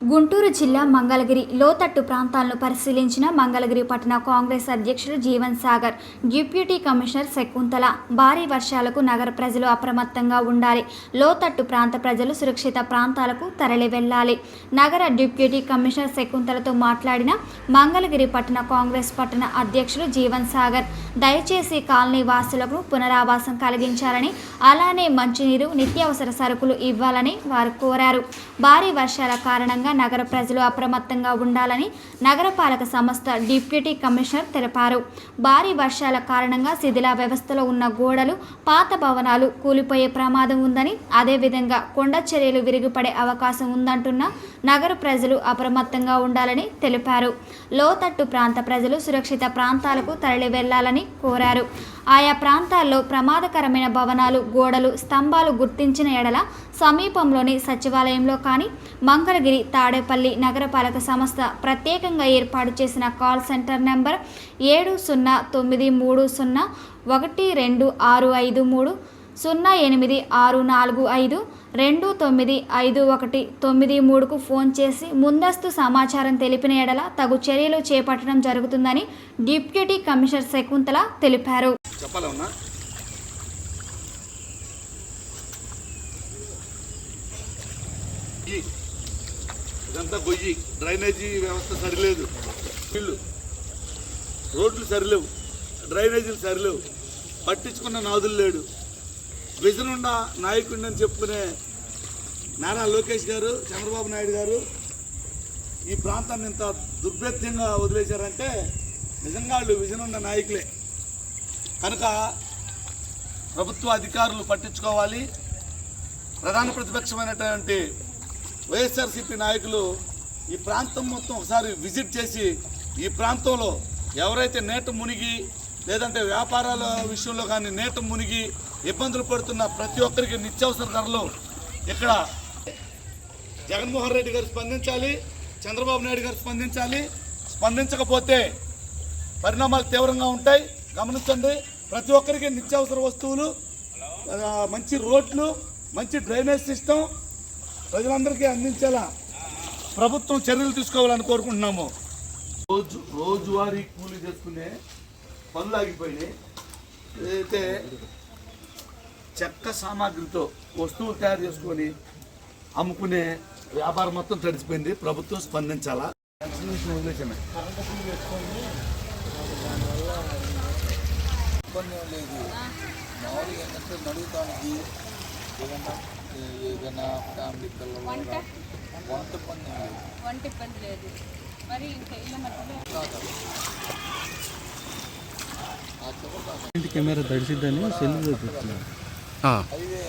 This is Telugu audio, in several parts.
గుంటూరు జిల్లా మంగళగిరి లోతట్టు ప్రాంతాలను పరిశీలించిన మంగళగిరి పట్టణ కాంగ్రెస్ అధ్యక్షుడు జీవన్ సాగర్ డిప్యూటీ కమిషనర్ శకుంతల. భారీ వర్షాలకు నగర ప్రజలు అప్రమత్తంగా ఉండాలి. లోతట్టు ప్రాంత ప్రజలు సురక్షిత ప్రాంతాలకు తరలి వెళ్ళాలి. నగర డిప్యూటీ కమిషనర్ శకుంతలతో మాట్లాడిన మంగళగిరి పట్టణ కాంగ్రెస్ పట్టణ అధ్యక్షుడు జీవన్ సాగర్ దయచేసి కాలనీ వాసులకు పునరావాసం కలిగించాలని అలానే మంచినీరు నిత్యావసర సరుకులు ఇవ్వాలని వారు కోరారు. భారీ వర్షాల కారణంగా నగర ప్రజలు అప్రమత్తంగా ఉండాలని నగరపాలక సంస్థ డిప్యూటీ కమిషనర్ తెలిపారు. భారీ వర్షాల కారణంగా శిథిల వ్యవస్థలో ఉన్న గోడలు పాత భవనాలు కూలిపోయే ప్రమాదం ఉందని అదేవిధంగా కొండ చర్యలు విరిగిపడే అవకాశం ఉందంటున్న నగర ప్రజలు అప్రమత్తంగా ఉండాలని తెలిపారు. లోతట్టు ప్రాంత ప్రజలు సురక్షిత ప్రాంతాలకు తరలి వెళ్ళాలని కోరారు. ఆయా ప్రాంతాల్లో ప్రమాదకరమైన భవనాలు గోడలు స్తంభాలు గుర్తించిన ఎడల సమీపంలోని సచివాలయంలో కానీ మంగళగిరి తాడేపల్లి నగరపాలక సంస్థ ప్రత్యేకంగా ఏర్పాటు చేసిన కాల్ సెంటర్ నెంబర్ ఏడు సున్నా తొమ్మిది మూడు సున్నా ఒకటి రెండు ఆరు ఐదు మూడు సున్నా ఎనిమిది ఆరు నాలుగు ఐదు రెండు తొమ్మిది ఐదు ఒకటి తొమ్మిది మూడుకు ఫోన్ చేసి ముందస్తు సమాచారం తెలిపిన ఎడల తగు చర్యలు చేపట్టడం జరుగుతుందని డిప్యూటీ కమిషనర్ శకుంతల తెలిపారు. చెప్పాలి ఉన్నా ఇదంతా గొయ్యి. డ్రైనేజీ వ్యవస్థ సరిలేదు. వీళ్ళు రోడ్లు సరిలేవు. డ్రైనేజీలు సరిలేవు. పట్టించుకున్న నాదులు లేడు. విజనుండ నాయకుడిని అని చెప్పుకునే నారా లోకేష్ గారు చంద్రబాబు నాయుడు గారు ఈ ప్రాంతాన్ని ఇంత దుర్భేద్యంగా వదిలేశారంటే నిజంగా వాళ్ళు విజనుండ నాయకులే. కనుక ప్రభుత్వ అధికారులు పట్టించుకోవాలి. ప్రధాన ప్రతిపక్షమైనటువంటి వైఎస్ఆర్సీపీ నాయకులు ఈ ప్రాంతం మొత్తం ఒకసారి విజిట్ చేసి ఈ ప్రాంతంలో ఎవరైతే నేట మునిగి లేదంటే వ్యాపారాల విషయంలో కానీ నేట మునిగి ఇబ్బందులు పడుతున్న ప్రతి ఒక్కరికి నిత్యావసర ధరలు ఇక్కడ జగన్మోహన్ రెడ్డి గారు స్పందించాలి చంద్రబాబు నాయుడు గారు స్పందించాలి. స్పందించకపోతే పరిణామాలు తీవ్రంగా ఉంటాయి. గమనించండి ప్రతి ఒక్కరికి నిత్యావసర వస్తువులు మంచి రోడ్లు మంచి డ్రైనేజ్ సిస్టమ్ ప్రజలందరికీ అందించేలా ప్రభుత్వం చర్యలు తీసుకోవాలని కోరుకుంటున్నాము. రోజు రోజువారీ కూలీ చేసుకునే పనులు ఆగిపోయినాయి. ఏదైతే చెక్క సామాగ్రితో వస్తువులు తయారు చేసుకొని అమ్ముకునే వ్యాపారం మొత్తం తడిసిపోయింది. ప్రభుత్వం స్పందించాలా? ఇబ్బంది ఏం లేదు. మామూలుగా ఏంటంటే నడుగుతానికి ఏదన్నా ఏదైనా ఫ్యామిలీ పిల్లలు వంట? ఏం లేదు. వంట ఇబ్బంది లేదు. మరి ఇంకా ఇళ్ళ మధ్యలో కెమెరా తడిసిద్దని సెల్ చూపిస్తున్నారు హైవే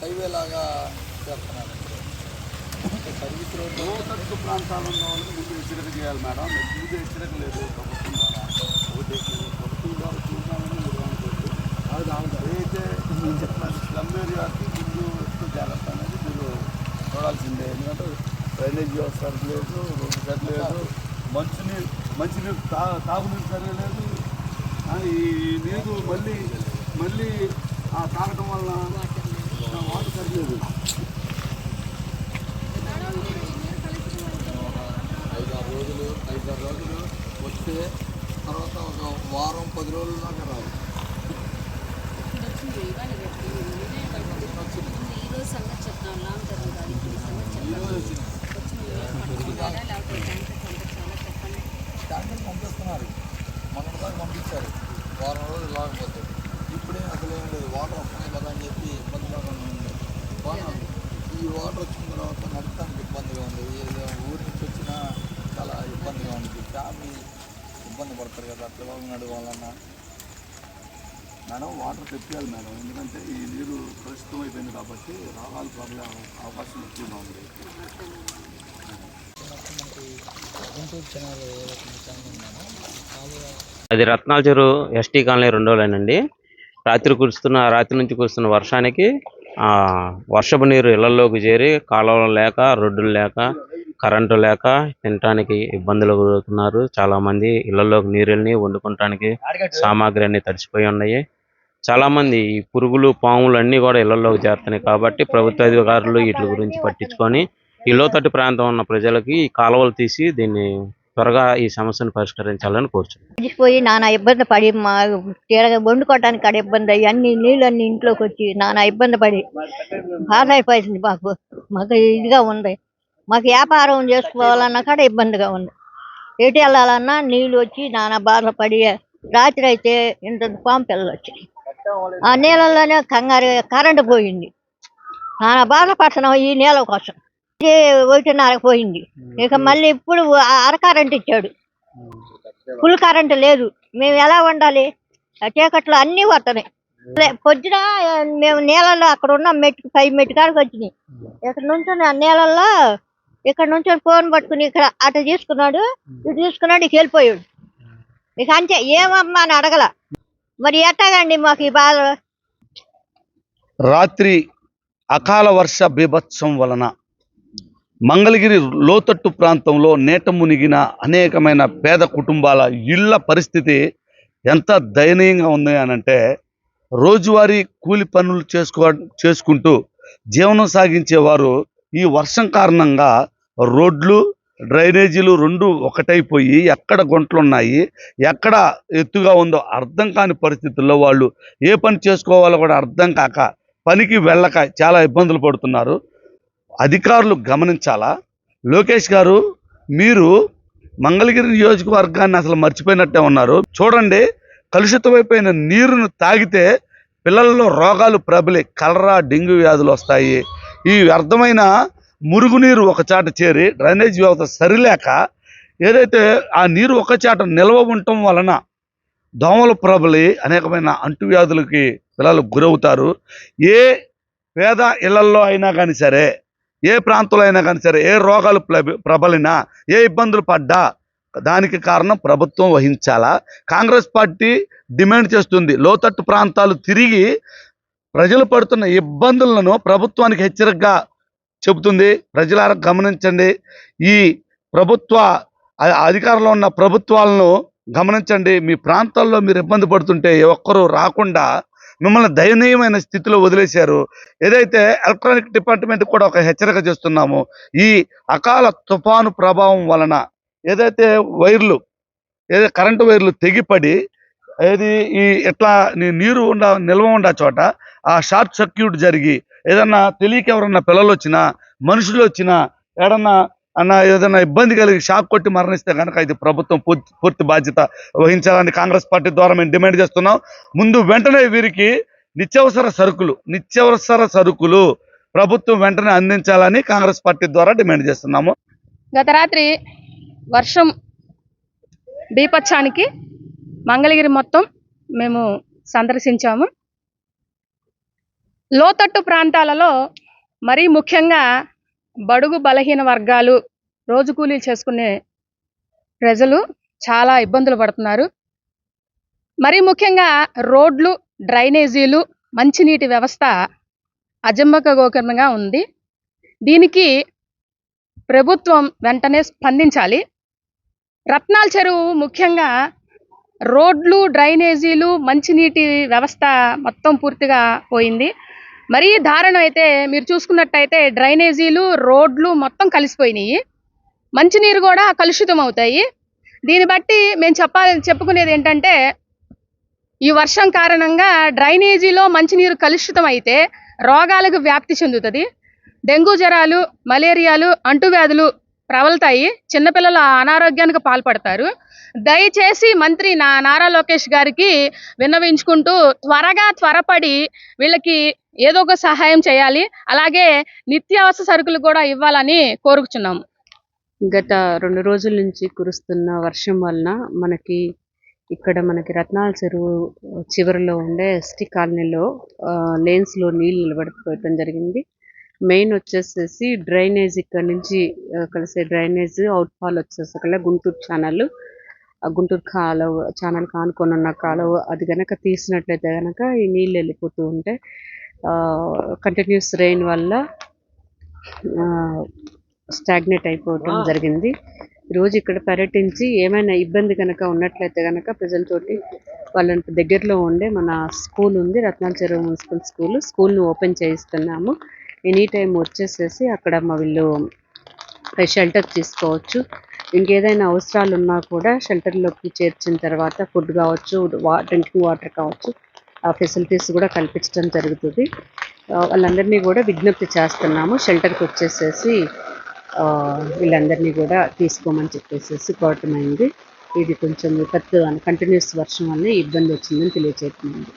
హైవే లాగా చేస్తున్నారు సర్వీస్ రోడ్ లోతట్టు ప్రాంతాల్లో ఉన్న వాళ్ళకి ముందు హెచ్చరిక చేయాలి మేడం. ముందు హెచ్చరిక లేదు. ప్రభుత్వం ద్వారా. ఒకటి ప్రభుత్వం ద్వారా చూసామని అయితే నేను చెప్పిన స్లమ్ ఏరియాకి ముందు ఎక్కువ జాగ్రత్త అనేది మీరు చూడాల్సిందే ఎందుకంటే డ్రైనేజ్ వ్యవస్థ లేదు రోడ్డు సరి లేదు మంచినీరు మంచినీరు తా తాగునీరు సరిగా లేదు ఈ నీరు మళ్ళీ మళ్ళీ ఆ తాగటం వల్ల వాటర్ సరిలేదు ఐదారు రోజులు ఐదారు రోజులు వస్తే తర్వాత ఒక వారం పది రోజులు దాకా రావు వచ్చింది ఇవాళ రేపు నిన్నే బయటకు ముందు ఈ రోజు సంగతి చెప్తాం లాంగ్ జరుగుతుంది ఇప్పుడు ఈ సంగతి చెప్తాం ఈరోజు వచ్చింది వచ్చిన పట్టుకుంటారా లేకపోతే ట్యాంకర్ పంపించాలా చెప్పండి ట్యాంకర్ పంపిస్తున్నారు మొన్న దాకా పంపించారు వారం రోజులు లాగపోతే ఇప్పుడే అసలు ఏం లేదు వాటర్ వస్తున్నాయి కదా అని చెప్పి ఇబ్బందిగా ఉంది వాటర్ ఈ వాటర్ వచ్చిన తర్వాత నడపడానికి ఇబ్బందిగా ఉంది. ఊరి నుంచి వచ్చినా చాలా ఇబ్బందిగా ఉంది. ఫ్యామిలీ ఇబ్బంది పడతారు కదా పిల్లలు నడవాలన్నా. మేడం వాటర్ తెప్పియాలి మేడం. ఎందుకంటే ఈ నీరు కలుషితం అయిపోయింది కాబట్టి రావాలి ప్రాబ్లం అవకాశం ఎక్కువగా ఉంది. అది రత్నాల చెరువు ఎస్టీ కాలనీ రెండో లైన్ అండి రాత్రి కురుస్తున్న రాత్రి నుంచి కురుస్తున్న వర్షానికి వర్షపు నీరు ఇళ్ళలోకి చేరి కాలువలు లేక రోడ్డులు లేక కరెంటు లేక తినటానికి ఇబ్బందులు ఎదుర్కొన్నారు చాలా మంది ఇళ్ళలోకి నీరుల్ని వండుకోవటానికి సామాగ్రి అన్ని తడిచిపోయి ఉన్నాయి. చాలా మంది ఈ పురుగులు పాములు అన్నీ కూడా ఇళ్ళలోకి చేరుతున్నాయి కాబట్టి ప్రభుత్వ అధికారులు వీటి గురించి పట్టించుకొని ఈ లోతట్టు ప్రాంతం ఉన్న ప్రజలకి ఈ కాలువలు తీసి దీన్ని త్వరగా ఈ సమస్యను పరిష్కరించాలని కోరుచున్నాను. పోయి నానా ఇబ్బంది పడి మా తీరగా వండుకోవడానికి కాడ ఇబ్బంది అయ్యి అన్ని నీళ్ళు అన్ని ఇంట్లోకి వచ్చి నానా ఇబ్బంది పడి బాధ అయిపోయింది మాకు మాకు ఇదిగా ఉంది. మాకు వ్యాపారం చేసుకోవాలన్నా కాడ ఇబ్బందిగా ఉంది. ఎటు వెళ్ళాలన్నా నీళ్ళు వచ్చి నానా బాధపడి రాత్రి అయితే ఇంత పాము పిల్లలు వచ్చాయి. ఆ నీళ్ళలోనే కంగారు కరెంటు పోయింది. నానా బాధపడుతున్నాం ఈ నీళ్ళ కోసం. ఒకటిన్నరకు పోయింది. ఇక మళ్ళీ ఇప్పుడు ఆ అర కరెంట్ ఇచ్చాడు. ఫుల్ కరెంట్ లేదు. మేము ఎలా ఉండాలి? ఆ చీకట్లో అన్నీ వస్తున్నాయి లే- పొద్దున మేము నీళ్ళల్లో అక్కడ ఉన్న మెట్టు పై మెట్టు కాడికి వచ్చినాయి. ఇక్కడ నుంచి ఆ నీళ్ళల్లో ఇక్కడ నుంచి ఫోన్ పట్టుకుని ఇక్కడ అటు తీసుకున్నాడు ఇటు తీసుకున్నాడు ఇక వెళ్ళిపోయాడు. ఇక అంతే ఏమమ్మా అని అడగల. మరి ఎట్టాగండి మాకు ఈ బాధ? రాత్రి అకాల వర్ష బీభత్సం వలన మంగళగిరి లోతట్టు ప్రాంతంలో నేట మునిగిన అనేకమైన పేద కుటుంబాల ఇళ్ళ పరిస్థితి ఎంత దయనీయంగా ఉంది అని అంటే రోజువారీ కూలి పనులు చేసుకో చేసుకుంటూ జీవనం సాగించేవారు ఈ వర్షం కారణంగా రోడ్లు డ్రైనేజీలు రెండు ఒకటైపోయి ఎక్కడ గుంటలున్నాయి ఎక్కడ ఎత్తుగా ఉందో అర్థం కాని పరిస్థితుల్లో వాళ్ళు ఏ పని చేసుకోవాలో కూడా అర్థం కాక పనికి వెళ్ళక చాలా ఇబ్బందులు పడుతున్నారు. అధికారులు గమనించాలా? లోకేష్ గారు మీరు మంగళగిరి నియోజకవర్గాన్ని అసలు మర్చిపోయినట్టే ఉన్నారు. చూడండి కలుషితమైపోయిన నీరును తాగితే పిల్లల్లో రోగాలు ప్రబలి కలరా డెంగ్యూ వ్యాధులు వస్తాయి. ఈ వ్యర్థమైన మురుగునీరు ఒక చాట చేరి డ్రైనేజ్ వ్యవస్థ సరిలేక ఏదైతే ఆ నీరు ఒక చాట నిల్వ ఉండటం వలన దోమలు ప్రబలి అనేకమైన అంటువ్యాధులకి పిల్లలు గురవుతారు. ఏ పేద ఇళ్ళల్లో అయినా కానీ సరే ఏ ప్రాంతంలో అయినా కానీ సరే ఏ రోగాలు ప్రబలినా ఏ ఇబ్బందులు పడ్డా దానికి కారణం ప్రభుత్వం వహించాలా? కాంగ్రెస్ పార్టీ డిమాండ్ చేస్తుంది. లోతట్టు ప్రాంతాలు తిరిగి ప్రజలు పడుతున్న ఇబ్బందులను ప్రభుత్వానికి హెచ్చరికగా చెబుతుంది. ప్రజలారా గమనించండి. ఈ ప్రభుత్వ అధికారంలో ఉన్న ప్రభుత్వాలను గమనించండి. మీ ప్రాంతాల్లో మీరు ఇబ్బంది పడుతుంటే ఒక్కరూ రాకుండా మిమ్మల్ని దయనీయమైన స్థితిలో వదిలేశారు. ఏదైతే ఎలక్ట్రానిక్ డిపార్ట్మెంట్ కూడా ఒక హెచ్చరిక చేస్తున్నాము ఈ అకాల తుఫాను ప్రభావం వలన ఏదైతే వైర్లు ఏదైతే కరెంటు వైర్లు తెగిపడి ఏది ఈ ఎట్లా నీ- నీరు ఉండ నిల్వ ఉండ చోట ఆ షార్ట్ సర్క్యూట్ జరిగి ఏదన్నా తెలియక ఎవరన్నా పిల్లలు వచ్చినా మనుషులు వచ్చినా ఏడన్నా అన్న ఏదైనా ఇబ్బంది కలిగి షాక్ కొట్టి మరణిస్తే కనుక ఇది ప్రభుత్వం పూర్తి పూర్తి బాధ్యత వహించాలని కాంగ్రెస్ పార్టీ ద్వారా మేము డిమాండ్ చేస్తున్నాం. ముందు వెంటనే వీరికి నిత్యావసర సరుకులు నిత్యావసర సరుకులు ప్రభుత్వం వెంటనే అందించాలని కాంగ్రెస్ పార్టీ ద్వారా డిమాండ్ చేస్తున్నాము. గత రాత్రి వర్షం బీపత్సానికి మంగళగిరి మొత్తం మేము సందర్శించాము. లోతట్టు ప్రాంతాలలో మరీ ముఖ్యంగా బడుగు బలహీన వర్గాలు రోజు కూలీలు చేసుకునే ప్రజలు చాలా ఇబ్బందులు పడుతున్నారు. మరీ ముఖ్యంగా రోడ్లు డ్రైనేజీలు మంచినీటి వ్యవస్థ అజంబకగోకరంగా ఉంది. దీనికి ప్రభుత్వం వెంటనే స్పందించాలి. రత్నాల చెరువు ముఖ్యంగా రోడ్లు డ్రైనేజీలు మంచినీటి వ్యవస్థ మొత్తం పూర్తిగా పోయింది. మరీ దారుణం అయితే మీరు చూసుకున్నట్టయితే డ్రైనేజీలు రోడ్లు మొత్తం కలిసిపోయినాయి. మంచినీరు కూడా కలుషితం అవుతాయి. దీన్ని బట్టి మేము చెప్పాలి చెప్పుకునేది ఏంటంటే ఈ వర్షం కారణంగా డ్రైనేజీలో మంచినీరు కలుషితం అయితే రోగాలకు వ్యాప్తి చెందుతుంది. డెంగ్యూ జ్వరాలు మలేరియాలు అంటువ్యాధులు ప్రబలుతాయి. చిన్నపిల్లలు అనారోగ్యానికి పాల్పడతారు. దయచేసి మంత్రి నా నారా లోకేష్ గారికి విన్నవించుకుంటూ త్వరగా త్వరపడి వీళ్ళకి ఏదో ఒక సహాయం చేయాలి. అలాగే నిత్యావసర సరుకులు కూడా ఇవ్వాలని కోరుకుచున్నాము గత రెండు రోజుల నుంచి కురుస్తున్న వర్షం వలన మనకి ఇక్కడ మనకి రత్నాల చెరువు చివరిలో ఉండే ఎస్టీ కాలనీలో లేన్స్లో నీళ్ళు నిలబడిపోవటం జరిగింది. మెయిన్ వచ్చేసేసి డ్రైనేజ్ ఇక్కడ నుంచి కలిసే drainage outfall Guntur channel ఆ గుంటూరు కాలువ ఛానల్ కానుకొని ఉన్న కాలువ అది కనుక తీసినట్లయితే కనుక ఈ నీళ్ళు వెళ్ళిపోతూ ఉంటే కంటిన్యూస్ రెయిన్ వల్ల స్టాగ్నేట్ అయిపోవటం జరిగింది. రోజు ఇక్కడ పర్యటించి ఏమైనా ఇబ్బంది కనుక ఉన్నట్లయితే కనుక ప్రజలతోటి వాళ్ళని దగ్గరలో ఉండే మన స్కూల్ ఉంది రత్నాల చెరువు మున్సిపల్ స్కూల్. స్కూల్ని ఓపెన్ చేయిస్తున్నాము. ఎనీ టైం వచ్చేసేసి అక్కడ మా వీళ్ళు షెల్టర్ తీసుకోవచ్చు. ఇంకేదైనా అవసరాలు ఉన్నా కూడా షెల్టర్లోకి చేర్చిన తర్వాత ఫుడ్ కావచ్చు వా డ్రింకింగ్ వాటర్ కావచ్చు. ఫెసిలిటీస్ కూడా కల్పించడం జరుగుతుంది. వాళ్ళందరినీ కూడా విజ్ఞప్తి చేస్తున్నాము. షెల్టర్కి వచ్చేసేసి వీళ్ళందరినీ కూడా తీసుకోమని చెప్పేసి కోరటమైంది. ఇది కొంచెం విపత్తు కంటిన్యూస్ వర్షం వల్ల ఇబ్బంది వచ్చిందని తెలియజేస్తున్నాను